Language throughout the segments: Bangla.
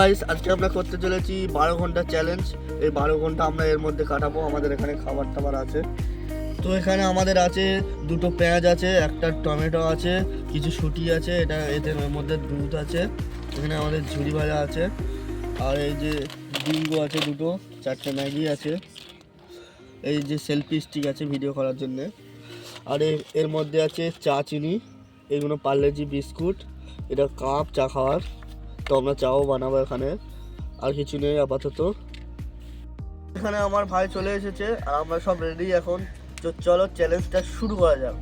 গাইস আজকে আমরা করতে চলেছি বারো ঘণ্টা চ্যালেঞ্জ এই বারো ঘণ্টা আমরা এর মধ্যে কাটাবো, আমাদের এখানে খাবার টাবার আছে। তো এখানে আমাদের আছে দুটো পেঁয়াজ আছে, একটা টমেটো আছে, কিছু শুটি আছে, এটা এদের মধ্যে দুধ আছে, এখানে আমাদের ঝুড়ি ভাজা আছে, আর এই যে বিঙ্গো আছে দুটো, চারটে ম্যাগি আছে, এই যে সেলফি স্টিক আছে ভিডিও করার জন্যে। আর এর মধ্যে আছে চা চিনি এগুলো পার্লেজি বিস্কুট, এটা কাপ চা খাওয়ার। তো আমরা চাও বানাবো এখানে। আর কিছু নেই আপাতত। এখানে আমার ভাই চলে এসেছে, আর আমরা সব রেডি এখন। চলো চ্যালেঞ্জটা শুরু করা যাক।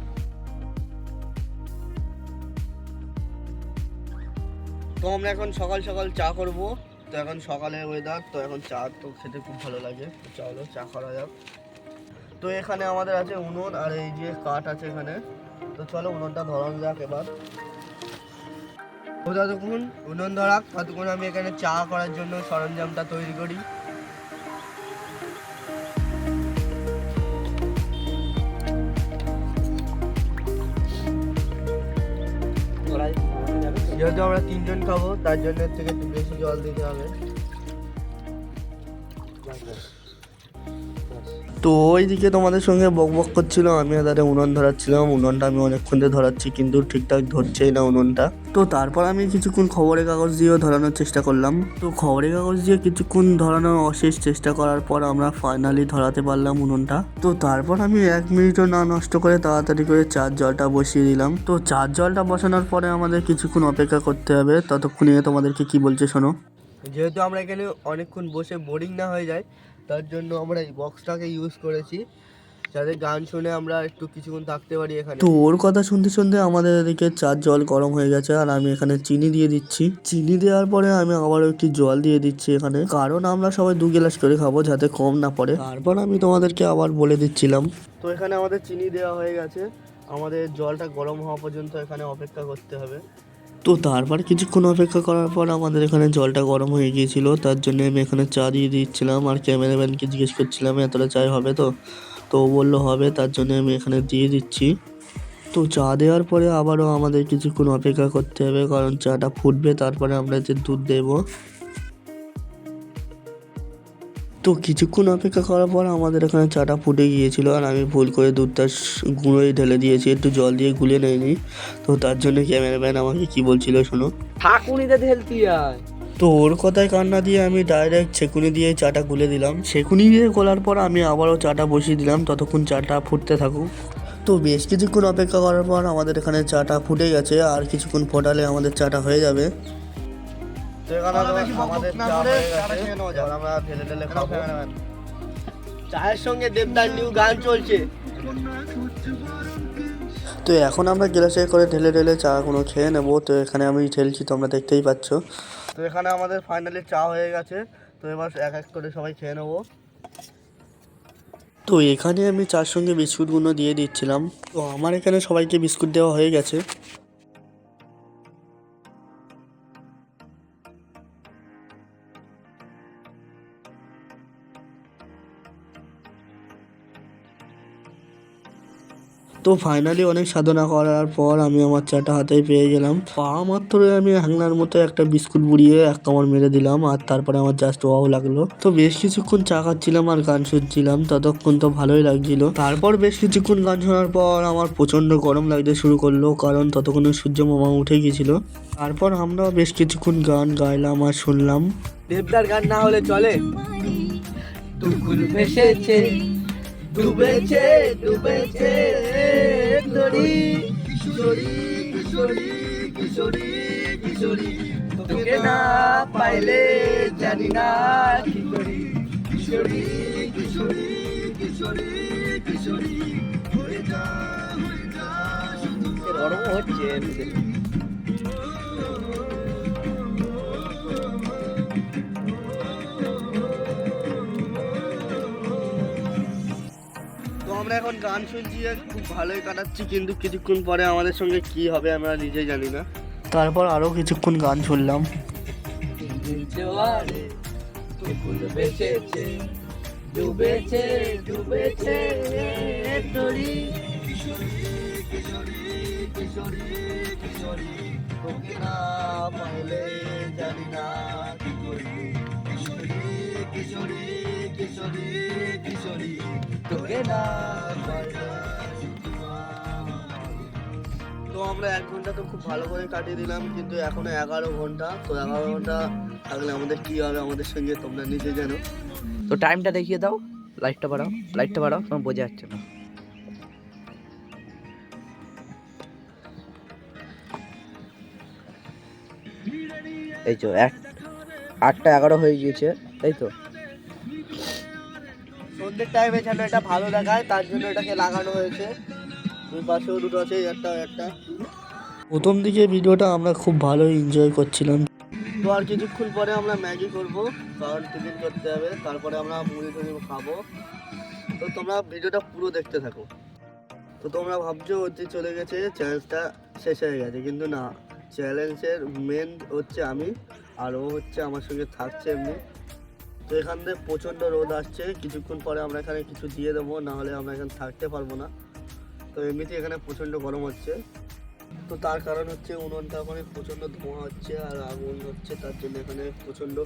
তো আমরা এখন সকাল সকাল চা করব। তো এখন সকালে ওয়েদার তো এখন চা তো খেতে খুব ভালো লাগে। তো চলো চা করা যাক। তো এখানে আমাদের আছে উনুন, আর এই যে কাঠ আছে এখানে। তো চলো উনুনটা ধরানো যাক এবার। যতক্ষণ উনুন ধরাক ততক্ষণ আমি এখানে চা করার জন্য সরঞ্জামটা তৈরি করি। যেহেতু আমরা তিনজন খাব, তার জন্য থেকে একটু বেশি জল দিতে হবে। তো ওইদিকে তোমাদের সঙ্গে বক বক করছিল আমি তাদের উনুন ধরাচ্ছিলাম, উনুনটা আমি অনেকক্ষণ ধরে ধরাচ্ছি, কিন্তু ঠিকঠাক ধরছেই না উনুনটা। তো তারপর আমি কিছুক্ষণ খবরের কাগজ দিয়েও ধরানোর চেষ্টা করলাম। তো খবরের কাগজ দিয়ে কিছুক্ষণ ধরানোর অশেষ চেষ্টা করার পর আমরা ফাইনালি ধরাতে পারলাম উনুনটা। তো তারপর আমি এক মিনিটও না নষ্ট করে তাড়াতাড়ি করে চার জলটা বসিয়ে দিলাম। তো চার জলটা বসানোর পরে আমাদের কিছুক্ষণ অপেক্ষা করতে হবে। ততক্ষণে তোমাদেরকে কি বলছে শোনো। যেহেতু আমরা এখানে অনেকক্ষণ বসে বোরিং না হয়ে যায় তার জন্য আমরা এই বক্সটাকে ইউজ করেছি। যাতে গান শুনে আমরা একটু কিছুক্ষণ থাকতে পারি এখানে। তো ওর কথা শুনতে শুনতে আমাদের এদিকে চার জল গরম হয়ে গেছে আর আমি এখানে চিনি দিয়ে দিচ্ছি। চিনি দেওয়ার পরে আমি আবারও একটু জল দিয়ে দিচ্ছি এখানে। কারণ আমরা সবাই দু গ্লাস করে খাব যাতে কম না পড়ে। তারপর আমি তোমাদেরকে আবার বলে দিচ্ছিলাম। তো এখানে আমাদের চিনি দেওয়া হয়ে গেছে। আমাদের জলটা গরম হওয়া পর্যন্ত এখানে অপেক্ষা করতে হবে। তো তারপর কিছুক্ষণ অপেক্ষা করার পর আমাদের এখানে জলটা গরম হয়ে গিয়েছিল, তার জন্য আমি এখানে চা দিয়ে দিচ্ছিলাম আর ক্যামেরাম্যানকে জিজ্ঞেস করছিলাম, এতটা চাই হবে তো? তো বলল, হবে। তার জন্য আমি এখানে দিয়ে দিচ্ছি। তো চা দেওয়ার পরে আবারও আমাদের কিছুক্ষণ অপেক্ষা করতে হবে, কারণ চাটা ফুটবে, তারপরে আমরা যে দুধ দেবো তো কিছুক্ষণ অপেক্ষা করার পর আমাদের এখানে চাটা ফুটে গিয়েছিল আর আমি ভুল করে দুধটা গুঁড়োই ঢেলে দিয়েছি একটু জল দিয়ে গুলে নেয়নি। তো তার জন্য ক্যামেরাম্যান আমাকে কি বলছিল শোনো? ঠাকুনিতে ঢেলতি আয়। তো ওর কথায় কান্না দিয়ে আমি ডাইরেক্ট ছেকুনি দিয়ে চাটা গুলে দিলাম। ছেকুনি দিয়ে গোলার পর আমি আবারও চাটা বসিয়ে দিলাম ততক্ষণ চাটা ফুটতে থাকুক। তো বেশ কিছুক্ষণ অপেক্ষা করার পর আমাদের এখানে চাটা ফুটে গেছে আর কিছুক্ষণ ফোটালে আমাদের চাটা হয়ে যাবে। চায়ের সঙ্গে দেবদার নিউ গান চলছে। তো এখন আমরা গ্লাসে করে ঢেলে ঢেলে চাগুলো খেয়ে নেব। তো এখানে আমি ঢেলছি তোমরা দেখতেই পাচ্ছ। তো এখানে আমাদের ফাইনালি চা হয়ে গেছে। তো এবার এক এক করে সবাই খেয়ে নেব। তো এখানে আমি চার সঙ্গে বিস্কুটগুলো দিয়ে দিচ্ছিলাম। তো আমার এখানে সবাইকে বিস্কুট দেওয়া হয়ে গেছে। তো ফাইনালি অনেক সাধনা করার পর আমি আমার চাটা হাতে পেয়ে গেলাম। পা মাত্রই আমি হাংনার মতো একটা বিস্কুট বুড়িয়ে এক কামড় মেরে দিলাম আর তারপরে আমার জাস্ট ওয়াও লাগল। তো বেশ কিছুক্ষণ চা খাচ্ছিলাম আর গান শুনছিলাম ততক্ষণ তো ভালোই লাগছিল। তারপর বেশ কিছুক্ষণ গান শোনার পর আমার প্রচণ্ড গরম লাগতে শুরু করল কারণ ততক্ষণে সূর্য মামা উঠে গিয়েছিল তারপর আমরাও বেশ কিছুক্ষণ গান গাইলাম আর শুনলাম। দেবদার গান না হলে চলে। দুকুল ভেসেছে। ডুবেছে ডুবেছে তোরি কিশোরী কিশোরী কিশোরী কিশোরী, তোকে না পাইলে জানি না কি করি। কিশোরী কিশোরী কিশোরী কিশোরী, হয়ে যা হয়ে যা, শুধু গরম হচ্ছে আমরা এখন গান শুনছি খুব ভালোই কাটাচ্ছি কিন্তু কিছুক্ষণ পরে আমাদের সঙ্গে কি হবে আমরা নিজেই জানি না তারপর আরও কিছুক্ষণ গান শুনলাম জোয়ারে ফুল বেসেছে ডুবেছে ডুবেছে তোরি কিশোরী কিশোরী কিশোরী কিশোরী তোকে না পাইলে জানি না কি করব কিশোরী কিশোরী কিশোরী কিশোরী তো আমরা এক ঘণ্টা তো খুব ভালো করে কাটিয়ে দিলাম, কিন্তু এখনও এগারো ঘণ্টা। তো এগারো ঘণ্টা থাকলে আমাদের কি হবে আমাদের সঙ্গে তোমরা নিজে জানো। তো টাইমটা দেখিয়ে দাও লাইটটা বাড়াও লাইটটা বাড়াও, তোমার বোঝা যাচ্ছে না। এই তো এক আটটা এগারো হয়ে গিয়েছে, তাই তো? সন্ধ্যের টাইমে যেন এটা ভালো দেখায় তার জন্য এটাকে লাগানো হয়েছে। দুই পাশেও দুটো আছে একটা একটা। প্রথম দিকে ভিডিওটা আমরা খুব ভালোই এনজয় করছিলাম। তো আর কিছুক্ষণ পরে আমরা ম্যাগি করব কারণ টিফিন করতে হবে তারপরে আমরা মুড়ি টুড়ি খাব। তো তোমরা ভিডিওটা পুরো দেখতে থাকো। তো তোমরা ভাবছ হচ্ছে চলে গেছে চ্যালেঞ্জটা শেষ হয়ে গেছে কিন্তু না। চ্যালেঞ্জের মেন হচ্ছে আমি আর ও হচ্ছে আমার সঙ্গে থাকছে এমনি। তো এখান থেকে প্রচণ্ড রোদ আসছে। কিছুক্ষণ পরে আমরা এখানে কিছু দিয়ে দেবো নাহলে আমরা এখানে থাকতে পারব না। তো এমনিতে এখানে প্রচণ্ড গরম হচ্ছে। তো তার কারণ হচ্ছে উনুনটা ওখানে প্রচণ্ড ধোঁয়া হচ্ছে আর আগুন হচ্ছে তার জন্য এখানে প্রচণ্ড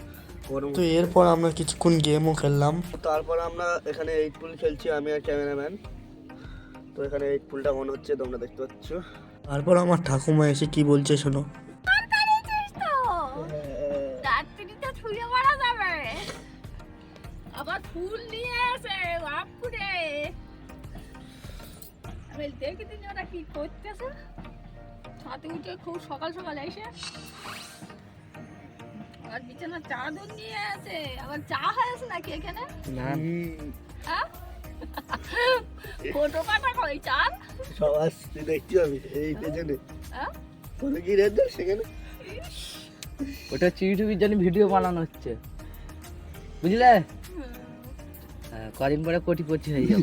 গরম তো এরপর আমরা কিছুক্ষণ গেমও খেললাম। তারপর আমরা এখানে এইট পুল খেলছি আমি আর ক্যামেরাম্যান। তো এখানে এইট পুলটা অন হচ্ছে তোমরা দেখতে পাচ্ছ। তারপর আমার ঠাকুমা এসে কি বলছে শোনো। আবার ফুল নিয়ে আসে বাপুরে। আমি দেখি দিন ওরা কি করতেছে। ছাতে উঠে খুব সকাল সকাল এসে। আর বিছানা চাদর নিয়ে আছে আবার চা হয়েছে নাকি এখানে? না। হ্যাঁ? ফটো কাটা কই চা সব আসছে দেখছি আমি এই পেছনে। হ্যাঁ? তোর কি রেড সেখানে ওটা ইউটিউবের জন্য ভিডিও বানানো হচ্ছে। বুঝলে? হ্যাঁ কদিন পরে কোটিপতি হয়ে যাব।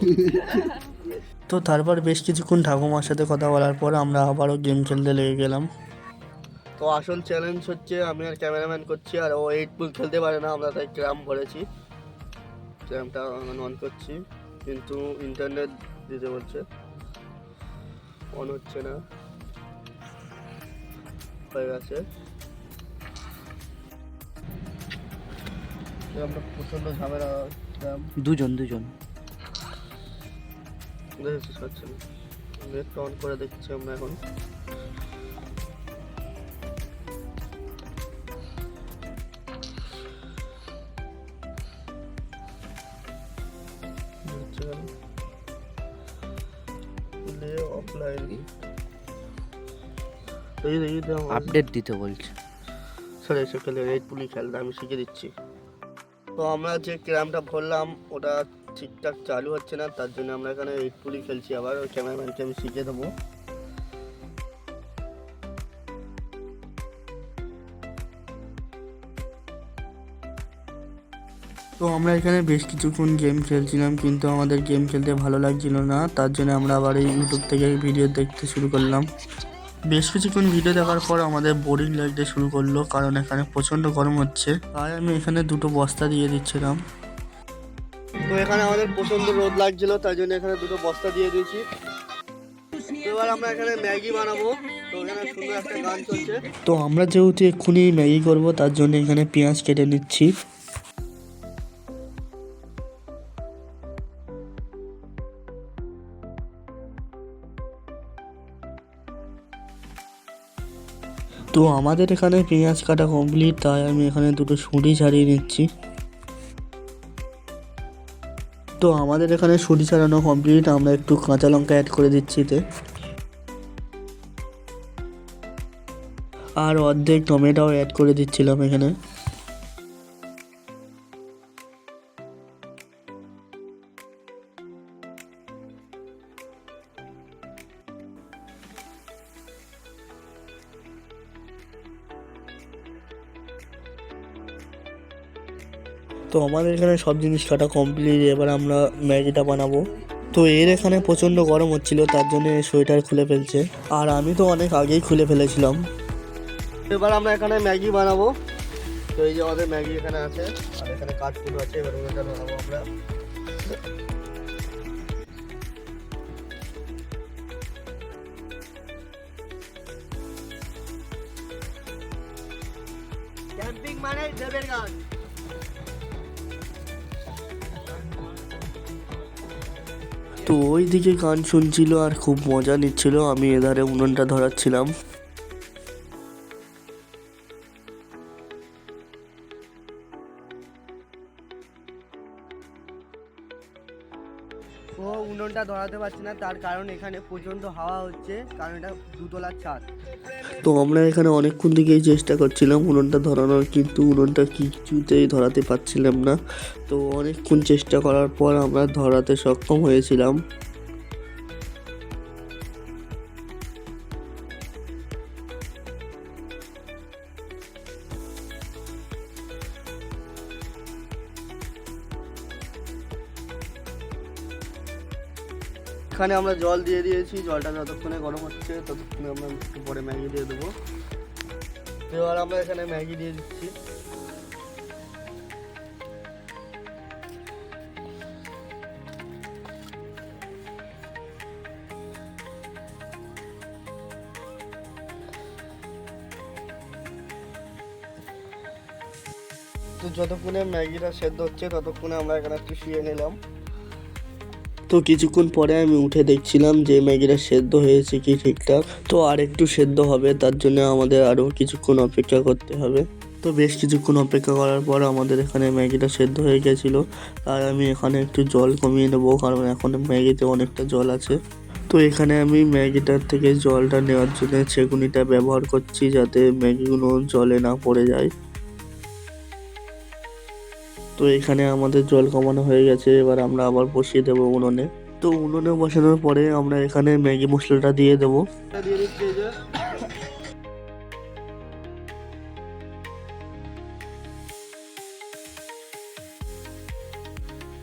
তো তারপর বেশ কিছুক্ষণ ঠাকুমার সাথে কথা বলার পর আমরা আবারও গেম খেলতে লেগে গেলাম। তো আসল চ্যালেঞ্জ হচ্ছে আমি আর ক্যামেরাম্যান করছি আর ও এইট পুল খেলতে পারে না আমরা তাই ক্র্যাম করেছি। ক্র্যামটা অন করছি কিন্তু ইন্টারনেট দিতে বলছে। অন হচ্ছে না। হয়ে গেছে। আমরা প্রচণ্ড ঝামেলা দুজন দুজন। নেট অন করে দেখছি আমরা এখন। আপডেট দিতে বলছে। সরে এসে খেলে রেড পুলি খেলতে আমি শিখে দিচ্ছি। তো আমরা যে ক্যারামটা ভরলাম, ওটা ঠিকঠাক চালু হচ্ছে না, তার জন্য আমরা এখানে পুলি খেলছি। আবার ওই ক্যামেরাম্যানকে আমি শিখে দেবো। তো আমরা এখানে বেশ কিছুক্ষণ গেম খেলছিলাম, কিন্তু আমাদের গেম খেলতে ভালো লাগছিল না, তার জন্য আমরা আবার এই ইউটিউব থেকে ভিডিও দেখতে শুরু করলাম। বেশ কিছুক্ষণ ভিডিও দেখার পর আমাদের বোরিং লাগতে শুরু করল কারণ এখানে প্রচণ্ড গরম হচ্ছে। তাই আমি এখানে দুটো বস্তা দিয়ে দিচ্ছিলাম। তো এখানে আমাদের প্রচণ্ড রোদ লাগছিল তাই জন্য এখানে দুটো বস্তা দিয়ে দিয়েছি। এবার আমরা এখানে ম্যাগি বানাবো। তো একটা তো আমরা যেহেতু এক্ষুনি ম্যাগি করব তার জন্য এখানে পেঁয়াজ কেটে নিচ্ছি। তো আমাদের এখানে পেঁয়াজ কাটা কমপ্লিট তাই আমি এখানে দুটো সুটি ছাড়িয়ে নিচ্ছি। তো আমাদের এখানে সুটি ছাড়ানো কমপ্লিট আমরা একটু কাঁচা লঙ্কা অ্যাড করে দিচ্ছি এতে। আর অর্ধেক টমেটোও অ্যাড করে দিচ্ছিলাম এখানে। তো আমাদের এখানে সব জিনিস কাটা কমপ্লিট এবার আমরা ম্যাগিটা বানাবো। তো এর এখানে প্রচণ্ড গরম হচ্ছিল, তার জন্য সোয়েটার খুলে ফেলছে। আর আমি তো অনেক আগেই খুলে ফেলেছিলাম। এবার আমরা এখানে ম্যাগি বানাবো। তো এই যে আমাদের ম্যাগি এখানে আছে, আর এখানে কাঠফুল আছে, এবার ওটা বানাবো আমরা। তো ওই দিকে গান শুনছিল আর খুব মজা নিচ্ছিল, আমি এধারে উনুনটা ধরাচ্ছিলাম। ও উনুনটা ধরাতে পারছি না, তার কারণ এখানে প্রচণ্ড হাওয়া হচ্ছে, কারণ এটা দুতলার ছাদ। তো আমরা এখানে অনেকক্ষণ থেকেই চেষ্টা করছিলাম উনুনটা ধরানোর, কিন্তু উনুনটা কিছুতেই ধরাতে পারছিলাম না। তো অনেকক্ষণ চেষ্টা করার পর আমরা ধরাতে সক্ষম হয়েছিলাম। এখানে আমরা জল দিয়ে দিয়েছি, জলটা যতক্ষণে গরম হচ্ছে ততক্ষণে আমরা একটু পরে ম্যাগি দিয়ে দেবো। এবার আমরা এখানে ম্যাগি দিয়ে দিচ্ছি। তো যতক্ষণে ম্যাগিটা সেদ্ধ হচ্ছে, ততক্ষণে আমরা এখানে একটু শুয়ে নিলাম। তো কিছুক্ষণ পরে আমি উঠে দেখছিলাম যে ম্যাগিটা সেদ্ধ হয়েছে কি ঠিকঠাক। তো আর একটু সেদ্ধ হবে, তার জন্য আমাদের আরও কিছুক্ষণ অপেক্ষা করতে হবে। তো বেশ কিছুক্ষণ অপেক্ষা করার পর আমাদের এখানে ম্যাগিটা সেদ্ধ হয়ে গেছিল। আর আমি এখানে একটু জল কমিয়ে নেব, কারণ এখন ম্যাগিতে অনেকটা জল আছে। তো এখানে আমি ম্যাগিটার থেকে জলটা নেওয়ার জন্য ছেঁকুনিটা ব্যবহার করছি যাতে ম্যাগিগুলো জলে না পড়ে যায়। তো এখানে আমাদের জল কমানো হয়ে গেছে, এবার আমরা আবার বসিয়ে দেবো উনুনে। তো উনুনে বসানোর পরে আমরা এখানে ম্যাগি মশলাটা দিয়ে দেবো।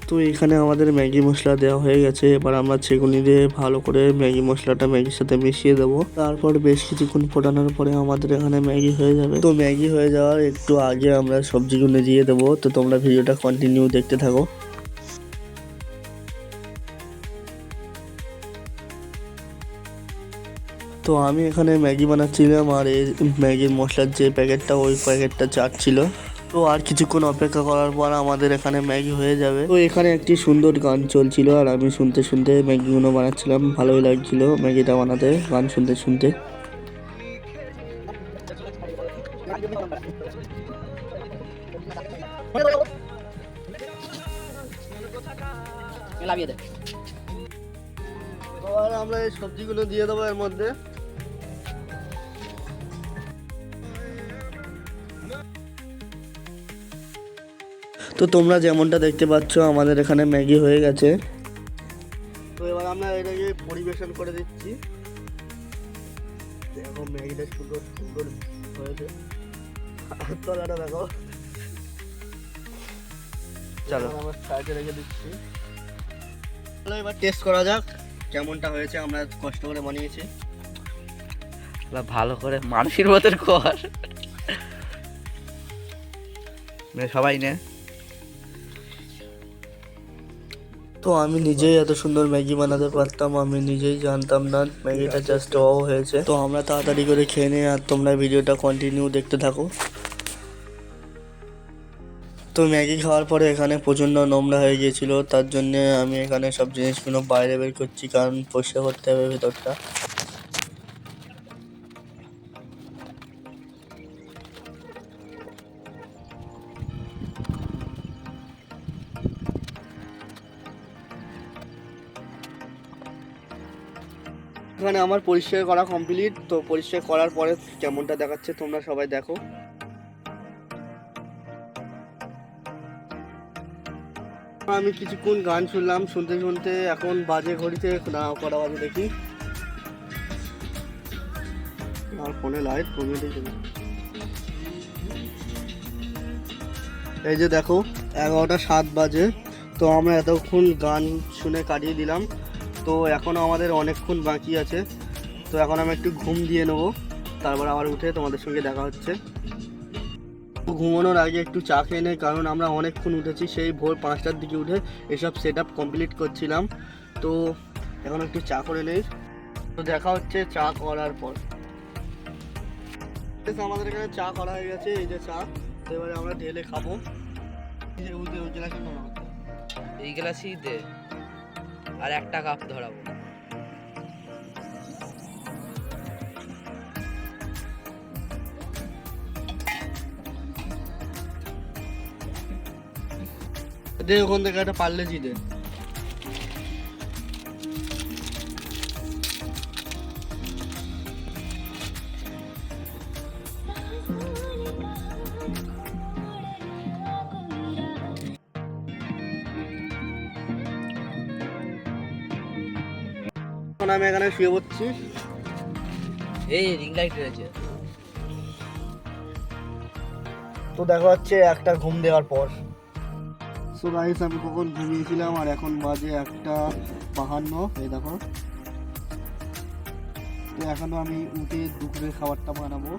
তো এখানে আমাদের ম্যাগি মশলা দেওয়া হয়ে গেছে। এবার আমরা ছেগুনি দিয়ে ভালো করে ম্যাগি মশলাটা ম্যাগির সাথে মিশিয়ে দেবো। তারপর বেশ কিছুক্ষণ ফোটানোর পরে আমাদের এখানে ম্যাগি হয়ে যাবে। তো ম্যাগি হয়ে যাওয়ার একটু আগে আমরা সবজিগুলো দিয়ে দেবো। তো তোমরা ভিডিওটা কন্টিনিউ দেখতে থাকো। তো আমি এখানে ম্যাগি বানাচ্ছিলাম আর এই ম্যাগির মশলার যে প্যাকেটটা, ওই প্যাকেটটা চাটছিল। তো আর কিছুক্ষণ অপেক্ষা করার পর আমাদের এখানে ম্যাগি হয়ে যাবে। তো এখানে একটি সুন্দর গান চলছিল আর আমি শুনতে শুনতে ম্যাগিগুলো বানাচ্ছিলাম। ভালোই লাগছিল ম্যাগিটা বানাতে গান শুনতে শুনতে। আমরা এই সবজিগুলো দিয়ে দেবো এর মধ্যে। তো তোমরা যেমনটা দেখতে পাচ্ছ আমাদের এখানে ম্যাগি হয়ে গেছে। তো এবার আমরা এটাকে পরিবেশন করে দিচ্ছি। দেখো ম্যাগিটা সুন্দর সুন্দর হয়েছে। তলাটা দেখো। চলো। আমার সাইডে রেখে দিচ্ছি। চলো এবার টেস্ট করা যাক কেমনটা হয়েছে। আমরা কষ্ট করে বানিয়েছি। ভালো করে মানুষের মতন কর। নে, সবাই নে। তো আমি নিজেই এত সুন্দর ম্যাগি বানাতে পারতাম, আমি নিজেই জানতাম না ম্যাগিটা জাস্ট অ হয়েছে। তো আমরা তাড়াতাড়ি করে খেয়ে নিই আর তোমরা ভিডিওটা কন্টিনিউ দেখতে থাকো। তো ম্যাগি খাওয়ার পরে এখানে প্রচণ্ড নোংরা হয়ে গিয়েছিল, তার জন্যে আমি এখানে সব জিনিসগুলো বাইরে বের করছি, কারণ পরিষ্কার করতে হবে ভেতরটা। আমার পরিষ্কার করা কমপ্লিট তো পরিষ্কার করার পরে কেমনটা দেখাচ্ছে তোমরা সবাই দেখো। আমি কিছুক্ষণ গান শুনলাম, শুনতে শুনতে এখন বাজে ঘড়িতে না, কটা বাজে দেখি। আর ফোনে লাইট কমিয়ে দিয়েছে। এই যে দেখো, এগারোটা সাত বাজে, তো আমরা এতক্ষণ গান শুনে কাটিয়ে দিলাম। তো এখনও আমাদের অনেকক্ষণ বাকি আছে। তো এখন আমি একটু ঘুম দিয়ে নেব। তারপর আবার উঠে তোমাদের সঙ্গে দেখা হচ্ছে। ঘুমানোর আগে একটু চা খেয়ে নেই, কারণ আমরা অনেকক্ষণ উঠেছি। সেই ভোর পাঁচটার দিকে উঠে এসব সেট আপ কমপ্লিট করছিলাম। তো এখন একটু চা করে নেই। তো দেখা হচ্ছে চা করার পর। আমাদের এখানে চা করা হয়ে গেছে, এই যে চা। তো এবারে আমরা ঢেলে খাব। এই গ্লাসই দে। আর একটা কাপ ধরাবো। দে ওখান থেকে একটা পারলে জি দে। এখন আমি এখানে শুয়ে পড়ছি। এই রিং লাইট রয়েছে। তো দেখা যাচ্ছে একটা ঘুম দেওয়ার পর। সো গাইস আমি কখন ঘুমিয়েছিলাম আর এখন বাজে একটা বাহান্ন, এই দেখো। তো এখনও আমি উঠে দুপুরের খাবারটা বানাবো।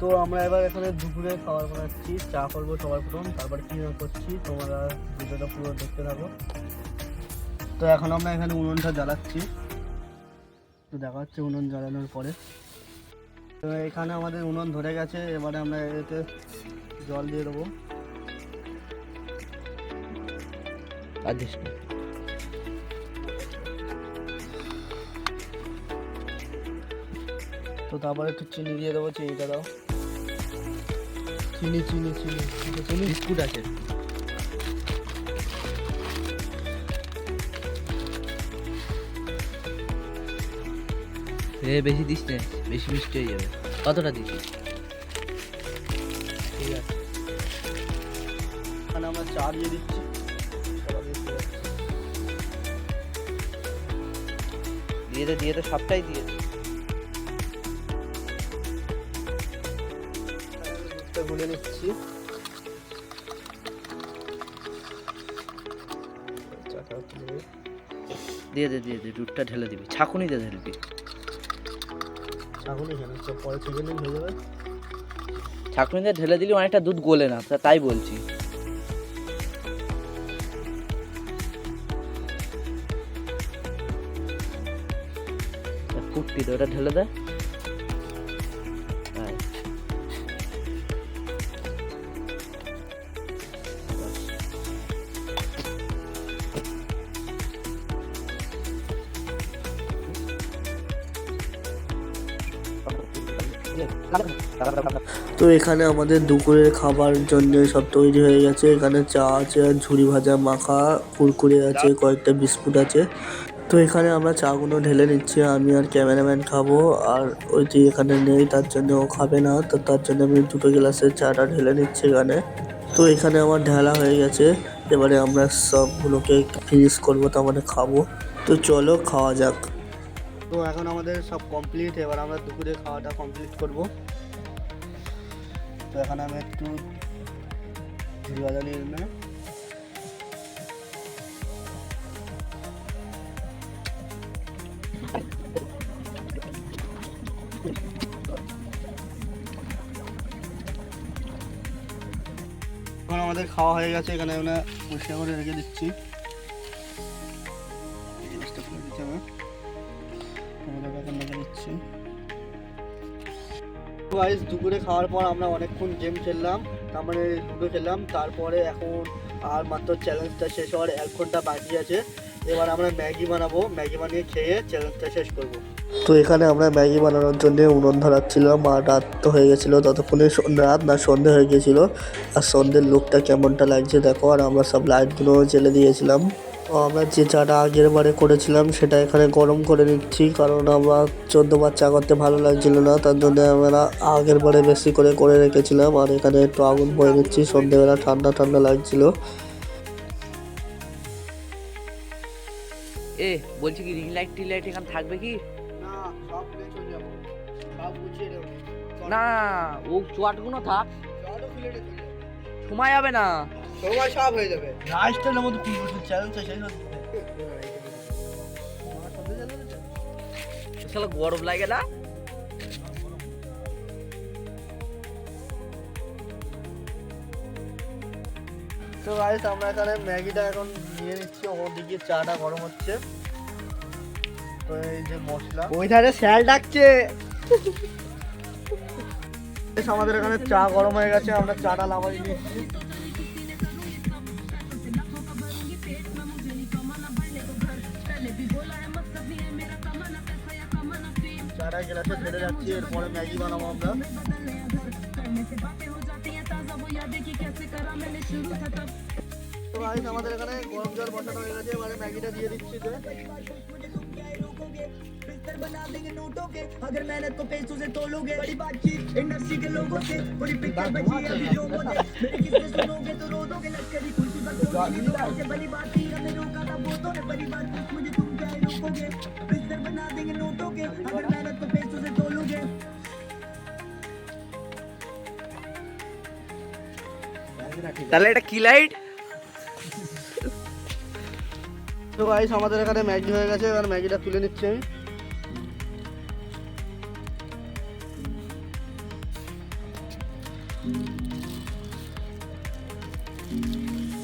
তো আমরা এবার এখানে দুপুরে খাবার বানাচ্ছি। চা করব সবার প্রথম, তারপর কি করছি, তোমরা ভিডিওটা পুরো দেখতে থাকো। তো এখন আমরা এখানে উনুনটা জ্বালাচ্ছি। তো দেখা হচ্ছে উনুন জ্বালানোর পরে। তো এখানে আমাদের উনুন ধরে গেছে, এবারে আমরা এতে জল দিয়ে দেবো। আর দিস না। তো তারপরে একটু চিনি দিয়ে দেবো চিনিটা দাও। চিনি চিনি চিনি চিনি। বিস্কুট আছে। এ বেশি দিস না বেশি মিষ্টি হয়ে যাবে। কতটা দিস ঠিক আছে। আমরা চা দিয়ে দিচ্ছি। দিয়ে দে দিয়ে দে সবটাই দিয়ে দে। গুলে নিচ্ছি। দিয়ে দে দিয়ে দে দুধটা ঢেলে দিবি। ছাকুনি দিয়ে ঢেলবি। এখানে সব পরে নিন হয়ে যাবে। ছাকুনি দিয়ে ঢেলে দিলে অনেকটা দুধ গলে না তাই বলছি। তো ওটা ঢেলে দে। হ্যাঁ। তো এখানে আমাদের দুপুরের খাবার জন্য সব তৈরি হয়ে গেছে। এখানে চা আছে, ঝুড়ি ভাজা, মাখা কুরকুরে আছে, কয়েকটা বিস্কুট আছে। তো এখানে আমরা চাগুলো ঢেলে নিচ্ছি, আমি আর ক্যামেরাম্যান খাব। আর ওই যে এখানে নেই, তার জন্য ও খাবে না, তো তার জন্য আমি দুটো গ্লাসের চাটা ঢেলে নিচ্ছি এখানে। তো এখানে আমার ঢালা হয়ে গেছে, এবারে আমরা সবগুলোকে ফিনিশ করব, তার মানে খাব। তো চলো খাওয়া যাক। তো এখন আমাদের সব কমপ্লিট এবার আমরা দুপুরে খাওয়াটা কমপ্লিট করব। তো এখানে আমি একটু ঝুড়ি ভাজা এখন আমাদের খাওয়া হয়ে গেছে, এখানে আমরা পরিষ্কার করে রেখে দিচ্ছি। রেখে দিচ্ছি গাইস দুপুরে খাওয়ার পর আমরা অনেকক্ষণ গেম খেললাম তার মানে লুডো খেললাম, তারপরে এখন আর মাত্র চ্যালেঞ্জটা শেষ হওয়ার এক ঘণ্টা বাকি আছে। এবার আমরা ম্যাগি বানাবো, ম্যাগি বানিয়ে খেয়ে চ্যালেঞ্জটা শেষ করব। তো এখানে আমরা ম্যাগি বানানোর জন্য উনুন ধরাচ্ছিলাম, আর রাত তো হয়ে গেছিল ততক্ষণে রাত না সন্ধে হয়ে গেছিল। আর সন্ধ্যের লুকটা কেমনটা লাগছে দেখো, আর আমরা সব লাইটগুলো জ্বেলে দিয়েছিলাম। আমরা যে চাটা আগের বারে করেছিলাম সেটা এখানে গরম করে নিচ্ছি, কারণ আমরা চোদ্দ বার চা করতে ভালো লাগছিল না, তার জন্য আমরা আগের বারে বেশি করে করে রেখেছিলাম। আর এখানে একটু আগুন বয়ে নিচ্ছি সন্ধ্যেবেলা ঠান্ডা ঠান্ডা লাগছিল। এ, বলছি কি রিং লাইট টিং লাইট এখানে থাকবে কি? না যাব ও চোয়াটগুলো থাক। সময় হবে না। সময় সব হয়ে যাবে। কি বলছো? চ্যালেঞ্জটা শেষ হচ্ছে। শালা গরম লাগে না? তো গাইস আমরা এখানে ম্যাগিটা এখন নিয়ে নিচ্ছি। ওদিকে চাটা গরম হচ্ছে। এই যে মশলা। ওই ধারে স্যাল ডাকছে। আমাদের এখানে চা গরম হয়ে গেছে আমরা চাটা লাভাই নিচ্ছি। চাটা গ্লাসে ঢেলে যাচ্ছি এরপরে ম্যাগি বানাবো আমরা। তো আমাদের এখানে গরম জল বসানো হয়ে গেছে এবারে ম্যাগিটা দিয়ে দিচ্ছি যে। बना देंगे नोटों के अगर मेहनत को पैसों से तोलोगे बड़ी बातचीत इंडस्ट्री के लोगों से बड़ी पिक्चर बची है अभी लोगों से मेरे किस्से सुनोगे तो रो दोगे लश्करी कुर्सी पर सोओगे तो ऐसे बड़ी बात थी हमें रोका था वो तो ने बड़ी बात पूछ मुझे तुम क्या है रोकोगे बिस्तर बना देंगे नोटों के अगर मेहनत को पैसों से तोलोगे তাহলে এটা কি লাইট তো গাইস আমাদের এখানে ম্যাগি হয়ে গেছে এবার ম্যাগিটা তুলে নিচ্ছি আমি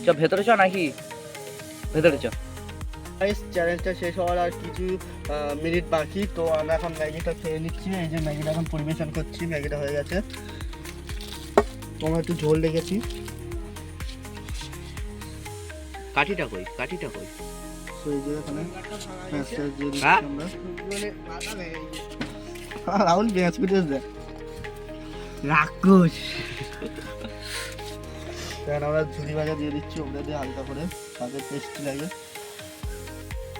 চ ভেতরে চ নাকি? ভেতরে চ। গাইস চ্যালেঞ্জটা শেষ হওয়ার আর কিছু মিনিট বাকি তো আমরা এখন ম্যাগিটা খেয়ে নিচ্ছি। এই যে ম্যাগিটা এখন পরিবেশন করছি ম্যাগিটা হয়ে গেছে। তো আমরা একটু ঝোল রেখেছি কাঠিটা কই? কাঠিটা কই? হ্যাঁ? হ্যাঁ, রাহুল রাক্ষস। এখন আমরা ঝুড়ি ভাজা দিয়ে দিচ্ছি ওপরে দিয়ে হালকা করে তাতে টেস্টি লাগে।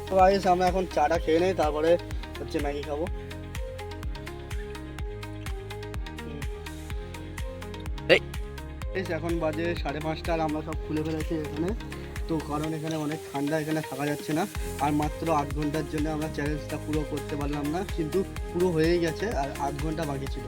তো গাইস আমরা এখন চাটা খেয়ে নেই তারপরে হচ্ছে ম্যাগি খাব। এখন বাজে সাড়ে পাঁচটা আর আমরা সব খুলে ফেলেছি এখানে। তো কারণ এখানে অনেক ঠান্ডা এখানে থাকা যাচ্ছে না। আর মাত্র আধ ঘণ্টার জন্য আমরা চ্যালেঞ্জটা পুরো করতে পারলাম না কিন্তু পুরো হয়েই গেছে আর আধ ঘণ্টা বাকি ছিল।